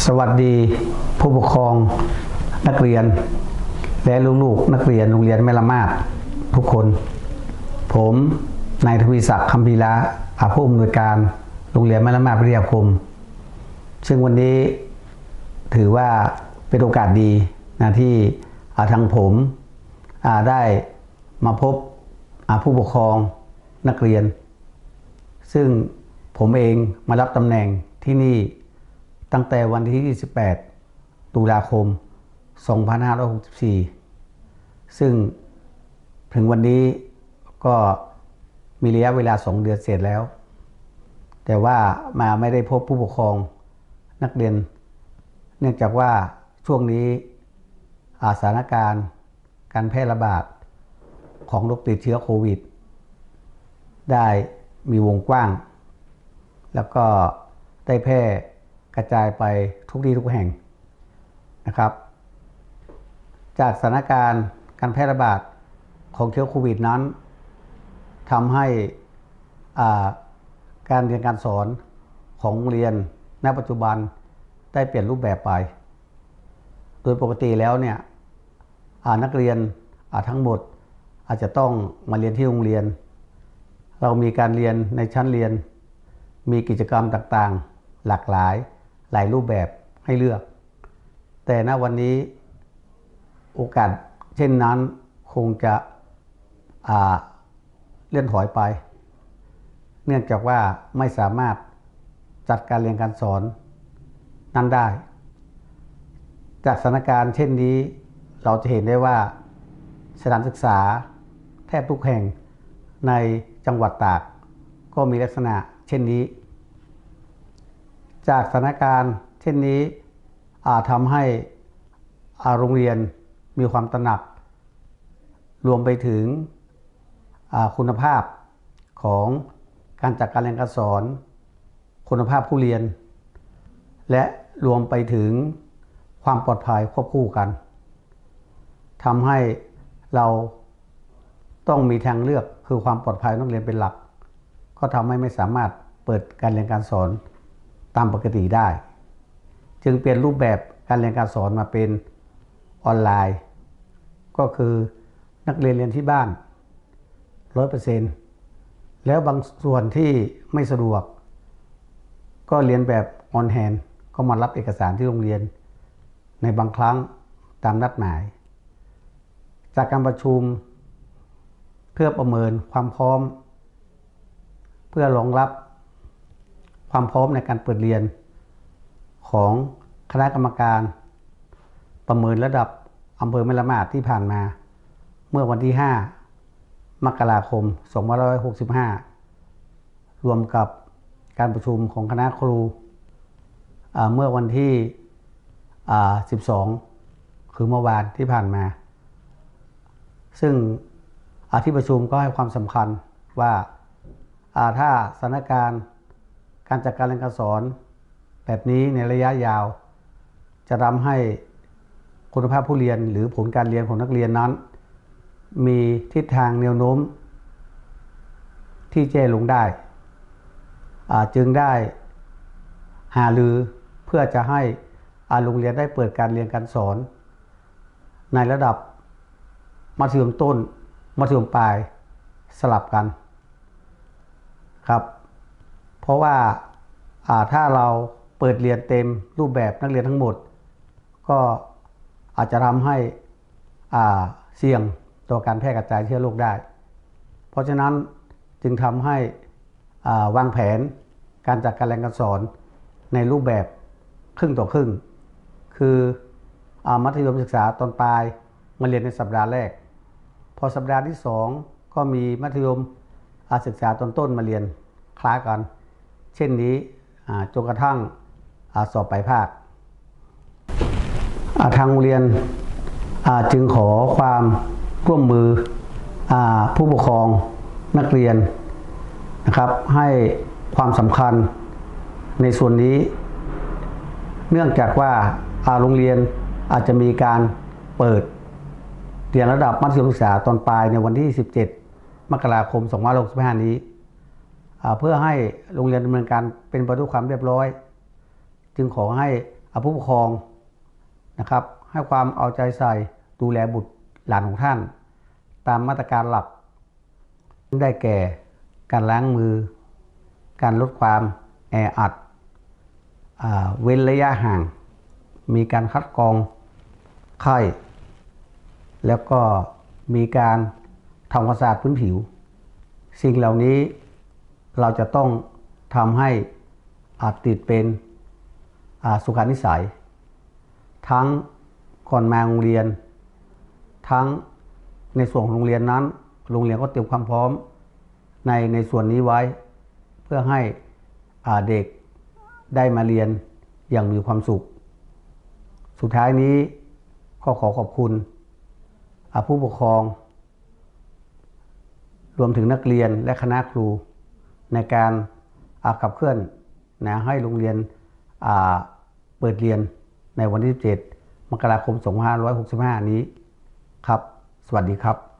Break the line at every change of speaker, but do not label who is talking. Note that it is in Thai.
สวัสดีผู้ปกครองนักเรียน และลูกๆนักเรียนโรงเรียนแม่ละมาดทุกคน ผมนายทวีศักดิ์คำพีระอาผู้อำนวยการโรงเรียนแม่ละมาดวิทยาคม ซึ่งวันนี้ถือว่าเป็นโอกาสดีนะที่อาทางผมอาได้มาพบอาผู้ปกครองนักเรียน ซึ่งผมเองมารับตำแหน่งที่นี่ ตั้งแต่วันที่ 28 ตุลาคม 2564 ซึ่งถึงวันนี้ก็มีระยะเวลา 2 เดือนเสร็จแล้ว แต่ว่ามาไม่ได้พบผู้ปกครองนักเรียน เนื่องจากว่าช่วงนี้อาสถานการณ์การแพร่ระบาดของโรคติดเชื้อโควิด ได้มีวงกว้าง แล้วก็ได้แพร่ กระจายไปทุกที่ทุกแห่งนะครับ จากสถานการณ์การแพร่ระบาดของเชื้อโควิดนั้นทำให้การเรียนการสอนของโรงเรียนณปัจจุบันได้เปลี่ยนรูปแบบไป โดยปกติแล้วเนี่ยนักเรียนอ่าทั้งหมดอาจจะต้องมาเรียนที่โรงเรียน เรามีการเรียนในชั้นเรียน มีกิจกรรมต่างๆ หลากหลาย หลายรูปแบบให้เลือก แต่ณวันนี้โอกาสเช่นนั้นคงจะเลื่อนถอยไป เนื่องจากว่าไม่สามารถจัดการเรียนการสอนนั้นได้ จากสถานการณ์เช่นนี้เราจะเห็นได้ว่าสถานศึกษาแทบทุกแห่งในจังหวัดตาก ก็มีลักษณะเช่นนี้ จากสถานการณ์เช่นนี้อาจทำให้อ่าโรงเรียนมีความตระหนัก รวมไปถึงคุณภาพของการจัดการเรียนการสอน คุณภาพผู้เรียน และรวมไปถึงความปลอดภัยควบคู่กันทำให้เราต้องมีทางเลือกคือความปลอดภัยนักเรียนเป็นหลัก ก็ทำให้ไม่สามารถเปิดการเรียนการสอน ตามปกติได้ จึงเปลี่ยนรูปแบบการเรียนการสอนมาเป็นออนไลน์ ก็คือนักเรียนเรียนที่บ้านร้อยเปอร์เซ็นต์แล้วบางส่วนที่ไม่สะดวก ก็เรียนแบบออนแฮนก็มารับเอกสารที่โรงเรียน ในบางครั้งตามนัดหมาย จากการประชุมเพื่อประเมินความพร้อม เพื่อรองรับ ความพร้อมในการเปิดเรียนของคณะกรรมการ ประเมินระดับอำเภอแม่ละมาดที่ผ่านมา เมื่อวันที่ 5 มกราคม 2565 รวมกับการประชุมของคณะครูเมื่อวันที่ 12 คือเมื่อวานที่ผ่านมา ซึ่งอาที่ประชุมก็ให้ความสำคัญว่าอ่าถ้าสถานการณ์ การจัดการเรียนการสอนแบบนี้ในระยะยาว จะทำให้คุณภาพผู้เรียนหรือผลการเรียนของนักเรียนนั้น มีทิศทางแนวโน้ม ที่แย่ลงได้จึงได้หารือเพื่อจะให้อาโรงเรียนได้เปิดการเรียนการสอน ในระดับมัธยมต้นมัธยมปลายสลับกันครับ เพราะว่าาถ้าเราเปิดเรียนเต็มรูปแบบนักเรียนทั้งหมด ก็อาจจะทำให้เสี่ยงต่อการแพร่กระจายเชื้อโรคได้ เพราะฉะนั้นจึงทำให้วางแผนการจัดการเรียนการสอนในรูปแบบครึ่งต่อครึ่ง คืออมัธยมศึกษาตอนปลายมาเรียนในสัปดาห์แรก พอสัปดาห์ที่สองก็มีมัธยมศึกษาตอนต้นมาเรียนคล้ากัน เช่นนี้จนกระทั่งอสอบปลายภาค ทางโรงเรียนจึงขอความร่วมมืออผู้ปกครองนักเรียนนะครับ ให้ความสำคัญในส่วนนี้ เนื่องจากว่าโรงเรียนอาจจะมีการเปิดเรียนระดับมัธยมศึกษาตอนปลายในวันที่ 17 มกราคม 2565 นี้ เพื่อให้โรงเรียนดำเนินการเป็นไปด้วยความเรียบร้อย จึงขอให้อาผู้ปกครองนะครับให้ความเอาใจใส่ดูแลบุตรหลานของท่าน ตามมาตรการหลัก ได้แก่การล้างมือ การลดความแออัดเว้นระยะห่าง มีการคัดกรองไข้ แล้วก็มีการทำความสะอาดพื้นผิว สิ่งเหล่านี้ เราจะต้องทำให้อาจติดเป็นสุขานิสัย ทั้งก่อนมาโรงเรียน ทั้งในส่วนของโรงเรียนนั้น โรงเรียนก็เตรียมความพร้อมในในส่วนนี้ไว้ เพื่อให้เด็กได้มาเรียนอย่างมีความสุข สุดท้ายนี้ก็ขอขอบคุณผู้ปกครอง รวมถึงนักเรียนและคณะครู ในการขับเคลื่อนนะให้โรงเรียนเปิดเรียนในวันที่ 17 มกราคม 2565 นี้ครับ สวัสดีครับ